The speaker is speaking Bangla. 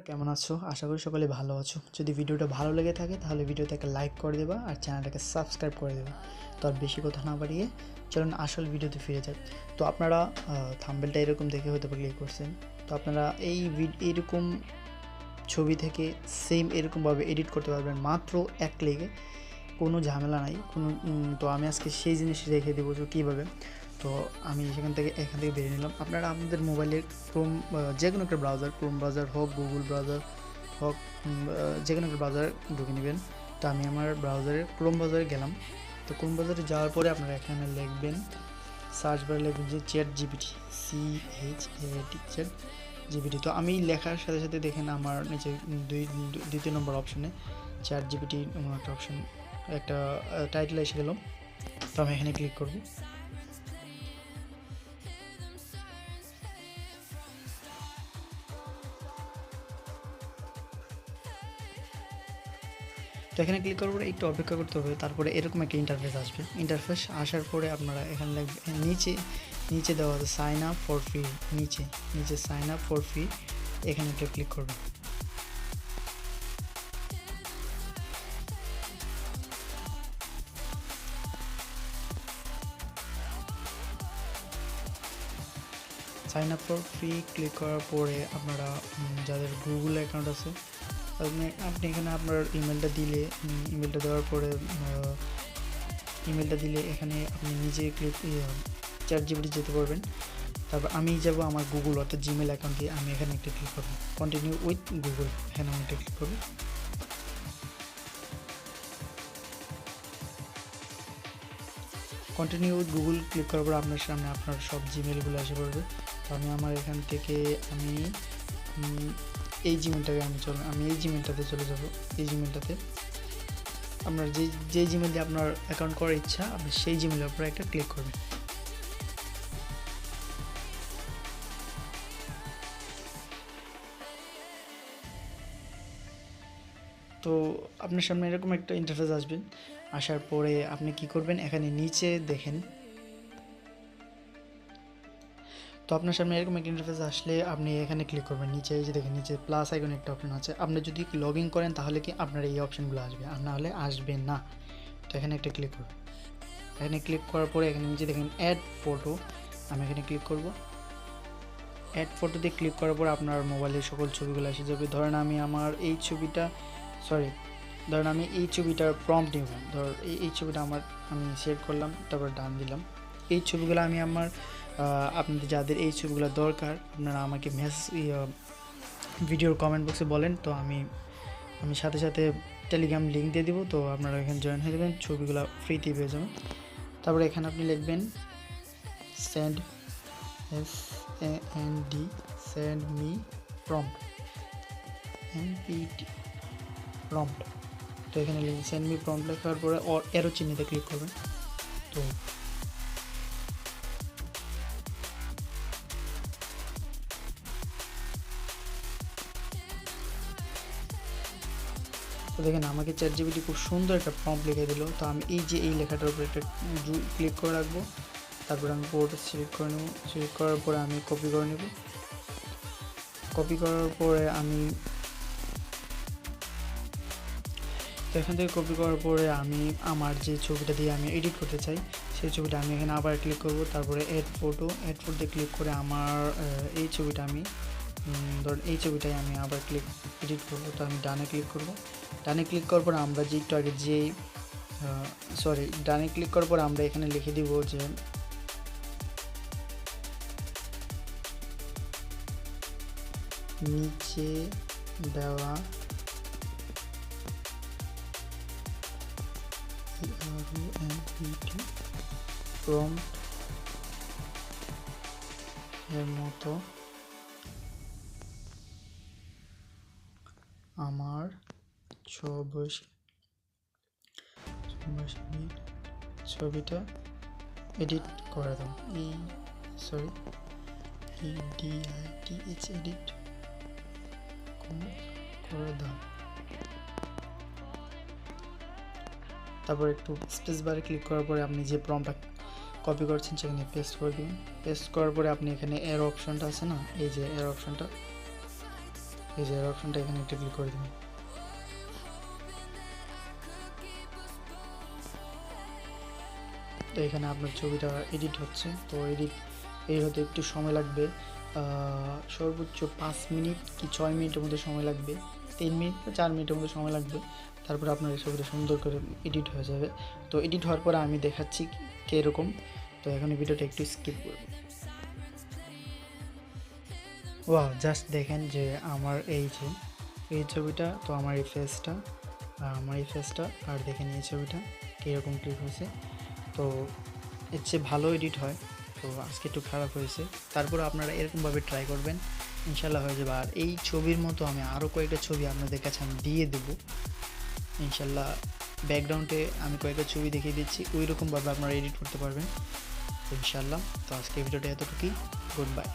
কেমন আছো? আশা করি সকলে ভালো আছো। যদি ভিডিওটা ভালো লেগে থাকে, তাহলে ভিডিওতে একটা লাইক করে দেবা আর চ্যানেলটাকে সাবস্ক্রাইব করে দেবা। তো আর বেশি কথা না বাড়িয়ে চলুন আসল ভিডিওতে ফিরে যাই। তো আপনারা থাম্বেলটা এরকম দেখে হয়তো ক্লিক করছেন। তো আপনারা এই এইরকম ছবি থেকে সেম এরকমভাবে এডিট করতে পারবেন মাত্র এক লেগে কোনো ঝামেলা নাই। কোনো তো আমি আজকে সেই জিনিস রেখে দেবো যে কীভাবে। তো আমি সেখান থেকে, এখান থেকে বেরিয়ে নিলাম। আপনারা আপনাদের মোবাইলের ক্রোম যে কোনো একটা ব্রাউজার ক্রোম ব্রাউজার হোক গুগল ব্রাউজার হোক যে কোনো একটা ব্রাউজার ঢুকে নেবেন। তো আমি আমার ব্রাউজারে ক্রোম ব্রাউজারে গেলাম। তো ক্রোম ব্রাউজারে যাওয়ার পরে আপনারা এখানে লিখবেন সার্চ বারে লিখবেন যে ChatGPT C H A T ChatGPT তো আমি লেখার সাথে সাথে দেখেন আমার নিচে দুই, দ্বিতীয় নম্বর অপশনে চ্যাট জিপিটি একটা অপশন একটা টাইটেল এসে গেল। তো আমি এখানে ক্লিক করব। তো এখানে ক্লিক করার পরে একটু অপেক্ষা করতে হবে, তারপরে এরকম একটা ইন্টারফেস আসবে। ইন্টারফেস আসার পরে আপনারা এখানে নিচে নিচে দেওয়া আছে সাইন আপ ফর ফ্রি নিচে নিচে সাইন আপ ফর ফ্রি এখানে একটা ক্লিক করবেন। Sign up for free click করার পরে আপনারা যাদের গুগল অ্যাকাউন্ট আছে আপনি আপনি এখানে আপনার ইমেলটা দিলে ইমেলটা দেওয়ার পরে ইমেলটা দিলে এখানে আপনি নিজে ক্লিক চ্যাট জিবিটি যেতে পারবেন। তারপর আমি যাব আমার গুগল অর্থাৎ জিমেল অ্যাকাউন্ট আমি এখানে একটা ক্লিক করব। কন্টিনিউ উইথ গুগল এখানে আমি একটা ক্লিক করব। কন্টিনিউ উইথ গুগল ক্লিক করার পর আপনার সামনে আপনার সব জিমেলগুলো এসে পড়বে। তো আমি আমার এখান থেকে আমি এই জিমেলটাকে আমি চলে, আমি এই জিমেলটাতে চলে যাব, এই জিমেলটাতে। আপনার যে যে জিমেল দিয়ে আপনার অ্যাকাউন্ট করার ইচ্ছা, আপনি সেই জিমেলের উপরে একটা ক্লিক করবেন। তো আপনার সামনে এরকম একটা ইন্টারফেস আসবেন আসার পরে আপনি কি করবেন? এখানে নিচে দেখেন তো আপনার সামনে এরকম একটা ইন্টারফেস আসলে আপনি এখানে ক্লিক করবেন, নিচে এই যে দেখেন, নিচে প্লাস আইকন একটা অপশন আছে। আপনি যদি লগ ইন করেন তাহলে কি আপনার এই অপশনগুলো আসবে, আর না হলে আসবে না। তো এখানে একটা ক্লিক করবেন। এখানে ক্লিক করার পরে এখানে নিচে দেখেন অ্যাড ফটো আমি এখানে ক্লিক করব। অ্যাড ফটোতে ক্লিক করার পর আপনার মোবাইলের সকল ছবিগুলো এসে যাবে। ধরেন আমি আমার এই ছবিটা সরি ধরেন আমি এই ছবিটার প্রম্পট নিব ধর এই ছবিটা আমার, আমি সেভ করলাম, তারপর ডান দিলাম। এই ছবিগুলো আমি আমার আপনাদের যাদের এই ছবিগুলো দরকার, আপনারা আমাকে মেসেজ ভিডিওর কমেন্ট বক্সে বলেন, তো আমি আমি সাথে সাথে টেলিগ্রাম লিঙ্ক দিয়ে দিব, তো আপনারা এখানে জয়েন হয়ে যাবেন, ছবিগুলো ফ্রিতে পেয়ে যাবেন। তারপরে এখানে আপনি লিখবেন send S N D send me N P T prompt তো এখানে সেন্ড মি প্রম্পট লেখার পরে এরো চিহ্নিতে ক্লিক করবেন, তো দেখেন, আমাকে চ্যাট জিবিটি খুব সুন্দর একটা প্রম্পট লিখে দিল। তো আমি এই যে এই লেখাটার উপরে একটা ক্লিক করে রাখব। তারপর আমি পুরোটা সিলেক্ট করে নেব। সিলেক্ট করার পরে আমি কপি করে নেব। কপি করার পরে আমি এখান থেকে কপি করার পরে আমি আমার যে ছবিটা দিয়ে আমি এডিট করতে চাই, সেই ছবিটা আমি এখানে আবার ক্লিক করব। তারপরে এড ফটো এড ফটোতে ক্লিক করে আমার এই ছবিটা আমি ধরুন এই ছবিটাই আমি আবার ক্লিক এডিট করব, তো আমি ডানে ক্লিক করব। ডানে ক্লিক করার পর আমরা যে একটু আগে যে সরি ডানে ক্লিক করার পর আমরা এখানে লিখে দিব যে, নিচে দেওয়া এর মতো আমার ছবি ছবি- ছবিটা এডিট করে দাও। এই sorry E D I T H edit করে দাও। তারপর একটু স্পেস বারে ক্লিক করার পরে আপনি যে প্রম্পটটা কপি করছেন সেখানে পেস্ট করে দিন। পেস্ট করার পরে আপনি এখানে এর অপশনটা আছে না? এই যে এর অপশনটা এই যে অপশনটা এখানে একটা ক্লিক করে দিন। তো এখানে আপনার ছবিটা এডিট হচ্ছে, তো এডিট এই হতে একটু সময় লাগবে সর্বোচ্চ পাঁচ মিনিট কি ছয় মিনিটের মধ্যে সময় লাগবে, তিন মিনিট বা চার মিনিটের মধ্যে সময় লাগবে, তারপর আপনার এই ছবিটা সুন্দর করে এডিট হয়ে যাবে। তো এডিট হওয়ার পরে আমি দেখাচ্ছি কীরকম, তো এখন ভিডিওটা একটু স্কিপ করব। ওয়াও জাস্ট দেখেন যে আমার এই যে, এই ছবিটা, তো আমার এই ফেসটা আমার এই ফেসটা আর দেখেন এই ছবিটা কীরকম ক্লিক হয়েছে। তো এর চেয়ে ভালো এডিট হয়, তো আজকে একটু খারাপ হয়েছে। তারপর আপনারা এরকমভাবে ট্রাই করবেন, ইনশাল্লাহ হয়ে যাবে। আর এই ছবির মতো আমি আরও কয়েকটা ছবি আপনাদের কাছে আমি দিয়ে দেবো। ইনশাল্লাহ ব্যাকগ্রাউন্ডে আমি কয়েকটা ছবি দেখিয়ে দিচ্ছি ওই রকমভাবে আপনারা এডিট করতে পারবেন। ইনশাল্লাহ, তো আজকে ভিডিওটা এতটুকুই। Good bye